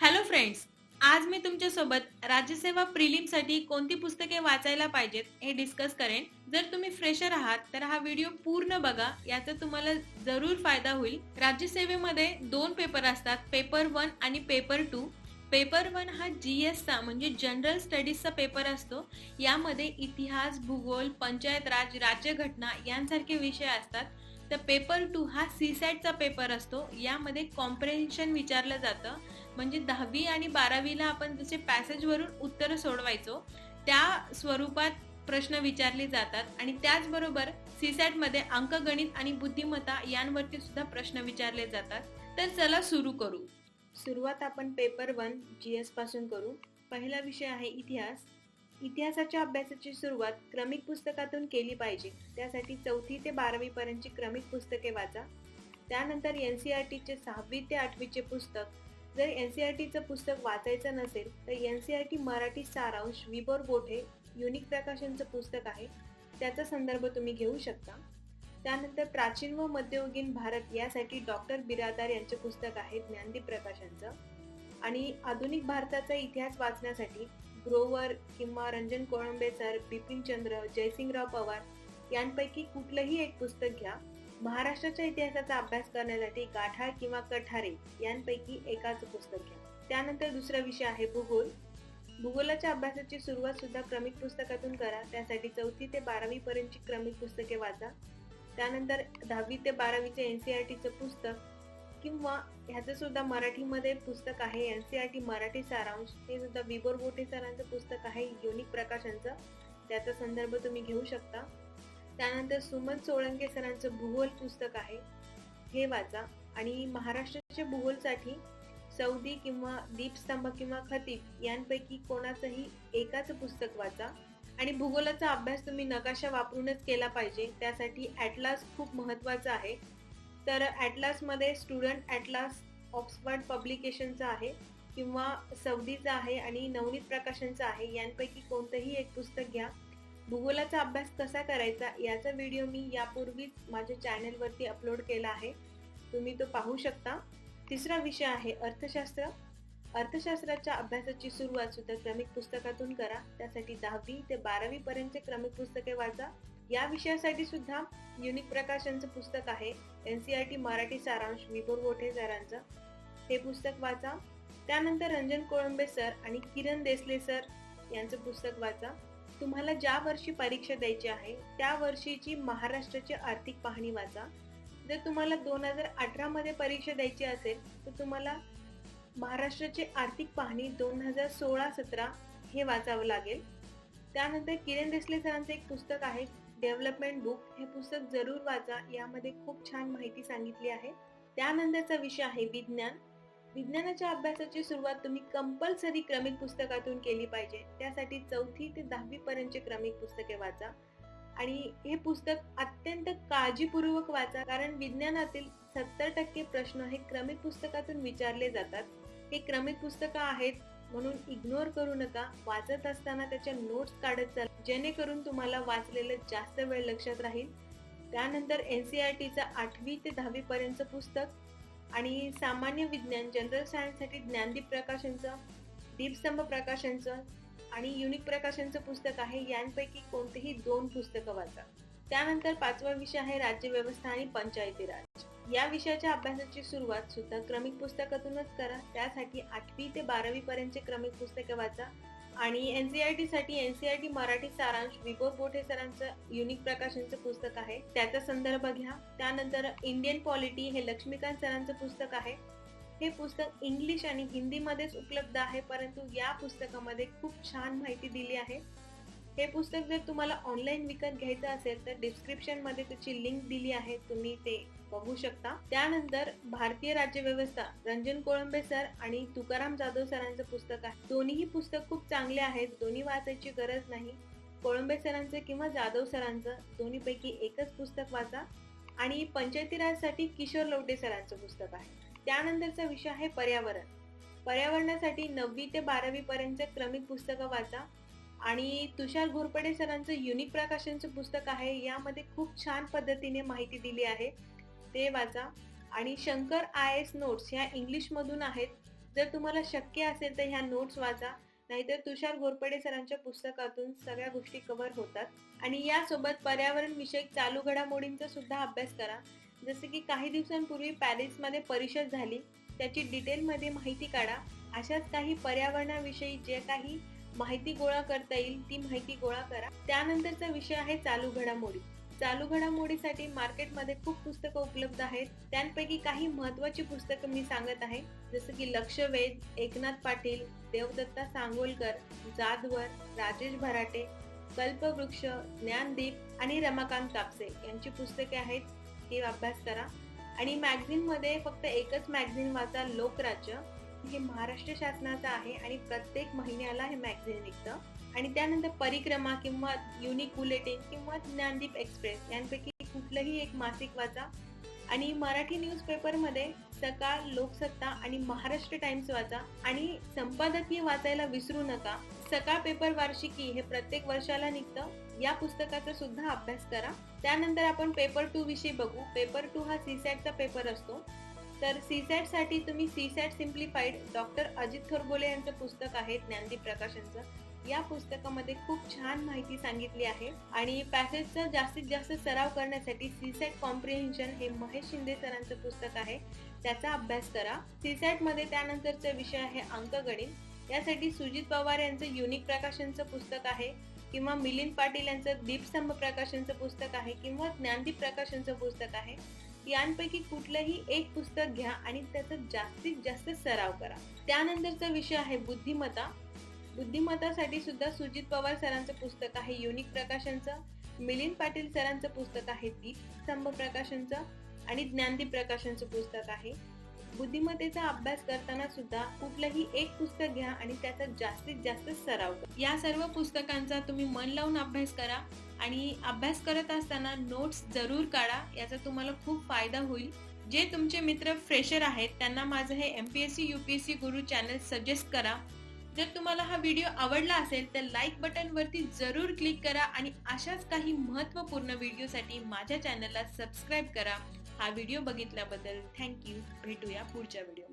Hello friends आज मी तुमच्यासोबत राज्यसेवा प्रिलिमसाठी कोणती पुस्तके वाचायला पाहिजेत हे डिस्कस करेन. जर तुम्ही फ्रेशर आहात तर हा व्हिडिओ पूर्ण बघा. याचा तुम्हाला जरूर फायदा होईल. राज्यसेवेमध्ये दोन पेपर असतात पेपर वन आणि पेपर टू पेपर वन हा जी एसचा म्हणजे जनरल स्टडीजचा पेपर असतो. यामध्ये इतिहास भूगोल पंचायत राज राज्यघटना यांसारखे विषय असतात. तर पेपर टू हा सी सॅटचा पेपर असतो. यामध्ये कॉम्प्रेन्शन विचारलं जातं. म्हणजे दहावी आणि बारावीला आपण जसे पॅसेजवरून उत्तरं सोडवायचो. त्या स्वरूपात प्रश्न विचारले जातात आणि त्याचबरोबर सीसॅटमध्ये अंकगणित आणि बुद्धिमत्ता यांवरती सुद्धा प्रश्न विचारले जातात. तर चला सुरू करू. सुरुवात आपण पेपर वन जी एसपासून करू. पहिला विषय आहे इतिहास. इतिहासाच्या अभ्यासाची सुरुवात क्रमिक पुस्तकातून केली पाहिजे. त्यासाठी चौथी ते बारावी पर्यंतची क्रमिक पुस्तके वाचा. त्यानंतर एन सी आर टीचे सहावी ते आठवीचे पुस्तक जर एन सी आर टीचं पुस्तक वाचायचं नसेल तर N C R T Marathi सारांश विबोर बोठे युनिक प्रकाशनचं पुस्तक आहे. त्याचा संदर्भ तुम्ही घेऊ शकता. त्यानंतर प्राचीन व मध्ययुगीन भारत यासाठी डॉक्टर बिरादार यांचे पुस्तक आहे ज्ञानदीप प्रकाशनचं आणि आधुनिक भारताचा इतिहास वाचण्यासाठी ग्रोवर किंवा रंजन कोळंबे सर बिपिन चंद्र जयसिंगराव पवार यांपैकी कुठलंही एक पुस्तक घ्या. महाराष्ट्राच्या इतिहासाचा अभ्यास करण्यासाठी गाठाळ किंवा कठारे यांपैकी एकाच पुस्तक घ्या. त्यानंतर दुसरा विषय आहे भूगोल. भूगोलाच्या अभ्यासाची सुरुवात सुद्धा क्रमिक पुस्तकातून करा. त्यासाठी चौथी ते बारावी पर्यंतची क्रमिक पुस्तके वाचा. त्यानंतर दहावी ते बारावीचे एन सी आर टीचं पुस्तक किंवा ह्याचं सुद्धा मराठीमध्ये पुस्तक आहे. N C R T Marathi सारांश. हे सुद्धा विबोर बोटे सरांचं पुस्तक आहे. युनिक प्रकाशनचं. त्याचा संदर्भ तुम्ही घेऊ शकता. त्यानंतर सुमन सोळंके सरांचं भूगोल पुस्तक आहे. हे वाचा. आणि महाराष्ट्राच्या भूगोलसाठी सौदी किंवा दीपस्तंभ किंवा खतीब यांपैकी कोणाचंही एकाच पुस्तक वाचा. आणि भूगोलाचा अभ्यास तुम्ही नकाशा वापरूनच केला पाहिजे. त्यासाठी ॲटलास खूप महत्त्वाचा आहे. तर ॲटलासमध्ये स्टुडंट ॲटलास ऑक्सफर्ड पब्लिकेशनचा आहे किंवा सौदीचा आहे आणि नवनीत प्रकाशनचं आहे. यांपैकी कोणतंही एक पुस्तक घ्या. भूगोलाचा अभ्यास कसा करायचा याचा व्हिडिओ मी यापूर्वीच माझ्या चॅनेलवरती अपलोड केला आहे. तुम्ही तो पाहू शकता. तिसरा विषय आहे अर्थशास्त्र. अर्थशास्त्राच्या अभ्यासाची सुरुवात सुद्धा क्रमिक पुस्तकातून करा. त्यासाठी दहावी ते बारावी पर्यंतचे क्रमिक पुस्तके वाचा. या विषयासाठी सुद्धा युनिक प्रकाशनचं पुस्तक आहे. N C R T Marathi सारांश विभोर गोठे सरांचं हे पुस्तक वाचा. त्यानंतर रंजन कोळंबे सर आणि किरण देसले सर यांचं पुस्तक वाचा. तुम्हाला ज्या वर्षी परीक्षा द्यायची आहे त्या वर्षीची महाराष्ट्राची आर्थिक पाहणी वाचा. जर तुम्हाला दोन हजार अठरामध्ये परीक्षा द्यायची असेल तर तुम्हाला महाराष्ट्राची आर्थिक पाहणी दोन हजार सोळा सतरा हे वाचावं लागेल. त्यानंतर किरण देसले सरांचं एक पुस्तक आहे डेव्हलपमेंट बुक हे पुस्तक जरूर वाचा. यामध्ये खूप छान माहिती सांगितली आहे. त्यानंतरचा विषय आहे विज्ञान. विज्ञानाच्या अभ्यासाची सुरुवात तुम्ही कंपल्सरी क्रमिक पुस्तकातून केली पाहिजे. त्यासाठी चौथी ते दहावी पर्यंतचे क्रमिक पुस्तके वाचा. आणि हे पुस्तक अत्यंत काळजीपूर्वक वाचा कारण विज्ञानातील सत्तर टक्के प्रश्न हे क्रमिक पुस्तकातून विचारले जातात. हे क्रमिक पुस्तकं आहेत म्हणून इग्नोर करू नका. वाचत असताना त्याच्या नोट्स काढत चाल. जेणेकरून तुम्हाला वाचलेलं जास्त वेळ लक्षात राहील. त्यानंतर एन सी आर टीचं आठवी ते दहावीपर्यंतचं पुस्तक आणि सामान्य विज्ञान जनरल सायन्ससाठी ज्ञानदीप प्रकाशनचं दीपस्तंभ प्रकाशनचं आणि युनिक प्रकाशनचं पुस्तक आहे. यांपैकी कोणतेही दोन पुस्तकं वाचा. त्यानंतर पाचवा विषय आहे राज्यव्यवस्था आणि पंचायती राज. या विषयाच्या अभ्यासाची सुरुवात सुद्धा क्रमिक पुस्तकातूनच करा. त्यासाठी आठवी ते बारावी पर्यंतचे क्रमिक पुस्तके वाचा. आणि एन सी आय टीसाठी N C I T Marathi सारांश विभोर बोठे सरांचं युनिक प्रकाशनचं पुस्तक आहे. त्याचा संदर्भ घ्या. त्यानंतर इंडियन पॉलिटी हे लक्ष्मीकांत सरांचं पुस्तक आहे. हे पुस्तक इंग्लिश आणि हिंदीमध्येच उपलब्ध आहे परंतु या पुस्तकामध्ये खूप छान माहिती दिली आहे. हे पुस्तक जर तुम्हाला ऑनलाईन विकत घ्यायचं असेल तर डिस्क्रिप्शनमध्ये त्याची लिंक दिली आहे तुम्ही ते बघू शकता. त्यानंतर भारतीय राज्यव्यवस्था रंजन कोळंबे सर आणि तुकाराम जाधव सरांचं पुस्तक आहे. दोन्हीही पुस्तक खूप चांगले आहेत दोन्ही वाचायची गरज नाही. कोळंबे सरांचं किंवा जाधव सरांचं दोन्हीपैकी एकच पुस्तक वाचा. आणि पंचायती राजसाठी किशोर लवटे सरांचं पुस्तक आहे. त्यानंतरचा विषय आहे पर्यावरण. पर्यावरणासाठी नववी ते बारावी पर्यंत क्रमिक पुस्तकं वाचा. आणि तुषार घोरपडे सरांचं युनिक प्रकाशनचं पुस्तक आहे. यामध्ये खूप छान पद्धतीने माहिती दिली आहे. ते वाचा. आणि शंकर आय एस नोट्स ह्या इंग्लिशमधून आहेत. जर तुम्हाला शक्य असेल तर ह्या नोट्स वाचा. नाहीतर तुषार घोरपडे सरांच्या पुस्तकातून सगळ्या गोष्टी कव्हर होतात. आणि यासोबत पर्यावरण विषयक चालू घडामोडींचा सुद्धा अभ्यास करा. जसे की काही दिवसांपूर्वी पॅरिसमध्ये परिषद झाली. त्याची डिटेलमध्ये माहिती काढा. अशाच काही पर्यावरणाविषयी जे काही माहिती गोळा करता येईल ती माहिती गोळा करा. त्यानंतरचा विषय आहे चालू घडामोडी. चालू घडामोडीसाठी मार्केटमध्ये खूप पुस्तकं उपलब्ध आहेत. त्यांपैकी काही महत्वाची पुस्तकं मी सांगत आहे. जसं की लक्षवेध एकनाथ पाटील देवदत्ता सांगोलकर जाधवर राजेश भराटे कल्पवृक्ष ज्ञानदीप आणि रमाकांत कापसे यांची पुस्तके आहेत. ती अभ्यास करा. आणि मॅगझिनमध्ये फक्त एकच मॅगझिन वाचा लोकराज्य. हे महाराष्ट्र शासनाचं आहे आणि प्रत्येक महिन्याला हे मॅगझिन निघतं. आणि त्यानंतर परिक्रमा किंवा युनिक बुलेटिन किंवा ज्ञानदीप एक्सप्रेस यांपैकी कुठलंही एक मासिक वाचा. आणि मराठी न्यूजपेपरमध्ये सकाळ लोकसत्ता आणि महाराष्ट्र टाइम्स वाचा. आणि संपादकीय वाचायला विसरू नका. सकाळ पेपर वार्षिकी हे प्रत्येक वर्षाला निघतं. या पुस्तकाचा सुद्धा अभ्यास करा. त्यानंतर आपण पेपर टू विषयी बघू. पेपर टू हा सीसॅटचा पेपर असतो. तर सी सॅटसाठी तुम्ही CSAT simplified doctor Ajit Thorbole यांचं पुस्तक आहे ज्ञानदीप प्रकाशनचं या पुस्तकामध्ये खूप छान माहिती सांगितली आहे आणि पॅसेजचा जास्तीत जास्त सराव करण्यासाठी सीसॅट कॉम्प्रिहेन्शन हे महेश शिंदे सरांचं पुस्तक आहे. त्याचा अभ्यास करा. सी सॅटमध्ये त्यानंतरचा विषय आहे अंकगणित यासाठी सुजित पवार यांचं युनिक प्रकाशनचं पुस्तक आहे किंवा मिलिंद पाटील यांचं दीपस्तंभ प्रकाशनचं पुस्तक आहे किंवा ज्ञानदीप प्रकाशनचं पुस्तक आहे. यांपैकी कुठलंही एक पुस्तक घ्या आणि त्याचा जास्तीत जास्त सराव करा. त्यानंतरचा विषय आहे बुद्धिमत्ता. बुद्धिमत्तासाठी सुद्धा सुजित पवार सरांचं पुस्तक आहे युनिक प्रकाशनचं मिलिंद पाटील सरांचं पुस्तक आहे दीप स्तंभ प्रकाशनचं आणि ज्ञानदीप प्रकाशनचं पुस्तक आहे. बुद्धिमत्तेचा अभ्यास करताना सुद्धा कुठलंही एक पुस्तक घ्या आणि त्याचा जास्तीत जास्त सराव करा. या सर्व पुस्तकांचा तुम्ही मन लावून अभ्यास करा आणि अभ्यास करत असताना नोट्स जरूर काढा याचा तुम्हाला खूप फायदा होईल. जे तुमचे मित्र फ्रेशर आहेत त्यांना माझं हे M P S C U P S C Guru channel suggest करा. जर तुम्हाला हा व्हिडिओ आवडला असेल तर लाईक बटनवरती जरूर क्लिक करा आणि अशाच काही महत्त्वपूर्ण व्हिडिओसाठी माझ्या चॅनलला सबस्क्राईब करा. हा व्हिडिओ बघितल्याबद्दल थँक्यू. भेटूया पुढच्या व्हिडिओ